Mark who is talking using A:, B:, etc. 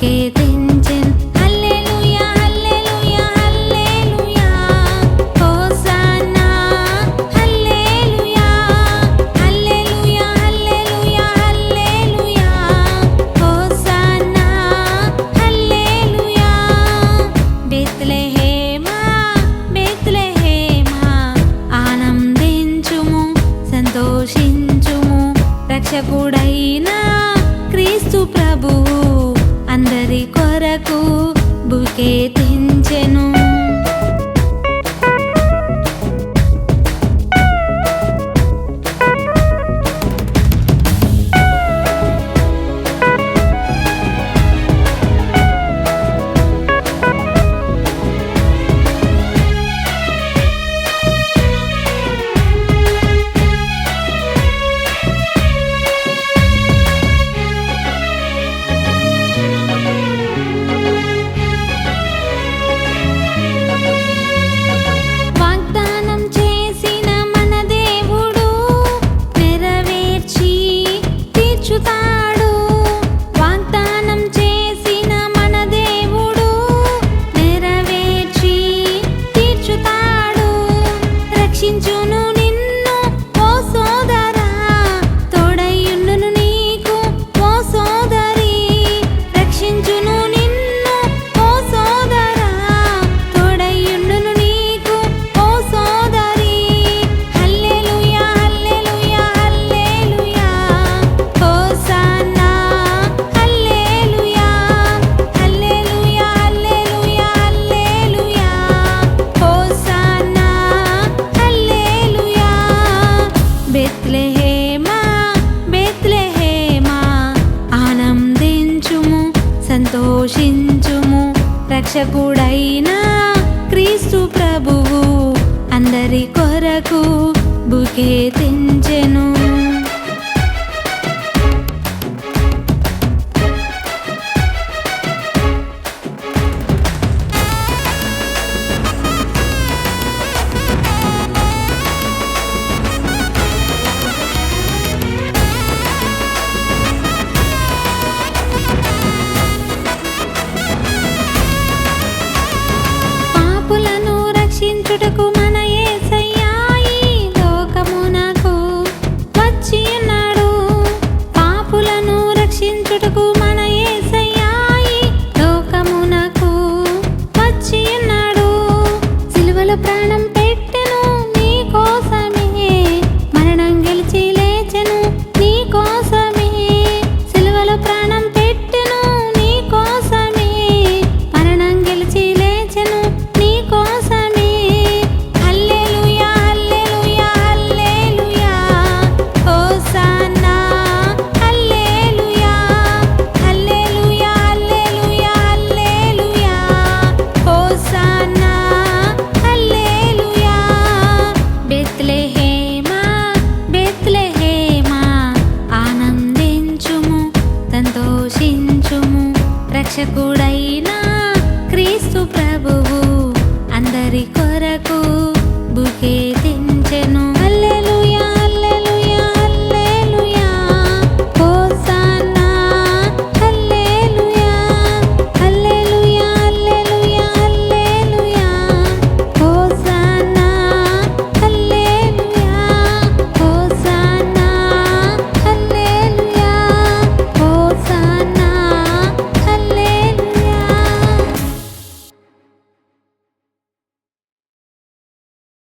A: Kita వరకు బుకేత రక్షకుడైన క్రీస్తు ప్రభువు అందరి కొరకు బుకే రక్షకుడైనా క్రీస్తు ప్రభువు.